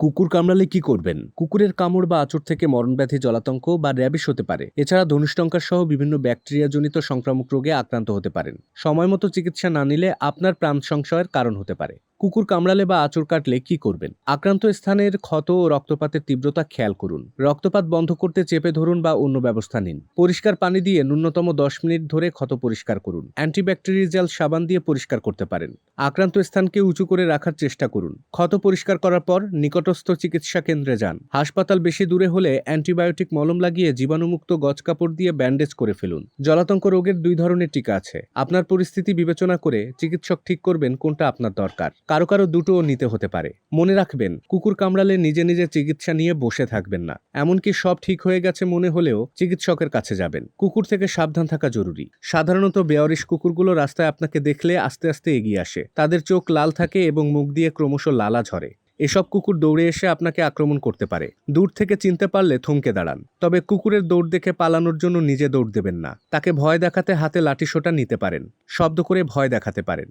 কুকুর কামড়ালে কি করবেন? কুকুরের কামড় বা আঁচড় থেকে মরণব্যাধি, জলাতঙ্ক বা র্যাবিস হতে পারে। এছাড়া ধনুষ্টঙ্কার সহ বিভিন্ন ব্যাকটেরিয়াজনিত সংক্রামক রোগে আক্রান্ত হতে পারেন। সময় মতো চিকিৎসা না নিলে আপনার প্রাণ সংশয়ের কারণ হতে পারে। কুকুর কামড়ালে বা আঁচড় কাটলে কি করবেন? আক্রান্ত স্থানের ক্ষত ও রক্তপাতের তীব্রতা খেয়াল করুন। রক্তপাত বন্ধ করতে চেপে ধরুন বা অন্য ব্যবস্থা নিন। পরিষ্কার পানি দিয়ে ন্যূনতম দশ মিনিট ধরে ক্ষত পরিষ্কার করুন। অ্যান্টিব্যাকটেরিয়াল সাবান দিয়ে পরিষ্কার করতে পারেন। আক্রান্ত স্থানকে উঁচু করে রাখার চেষ্টা করুন। ক্ষত পরিষ্কার করার পর নিকটস্থ চিকিৎসা কেন্দ্রে যান। হাসপাতাল বেশি দূরে হলে অ্যান্টিবায়োটিক মলম লাগিয়ে জীবাণুমুক্ত গজ কাপড় দিয়ে ব্যান্ডেজ করে ফেলুন। জলাতঙ্ক রোগের দুই ধরনের টিকা আছে। আপনার পরিস্থিতি বিবেচনা করে চিকিৎসক ঠিক করবেন কোনটা আপনার দরকার। কারও কারও দুটোও নিতে হতে পারে। মনে রাখবেন, কুকুর কামড়ালে নিজে নিজে চিকিৎসা নিয়ে বসে থাকবেন না। এমনকি সব ঠিক হয়ে গেছে মনে হলেও চিকিৎসকের কাছে যাবেন। কুকুর থেকে সাবধান থাকা জরুরি। সাধারণত বেয়ারিশ কুকুরগুলো রাস্তায় আপনাকে দেখলে আস্তে আস্তে এগিয়ে আসে। তাদের চোখ লাল থাকে এবং মুখ দিয়ে ক্রমশ লালা ঝরে। এসব কুকুর দৌড়ে এসে আপনাকে আক্রমণ করতে পারে। দূর থেকে চিনতে পারলে থমকে দাঁড়ান। তবে কুকুরের দৌড় দেখে পালানোর জন্য নিজে দৌড় দেবেন না। তাকে ভয় দেখাতে হাতে লাঠিসোঁটা নিতে পারেন। শব্দ করে ভয় দেখাতে পারেন।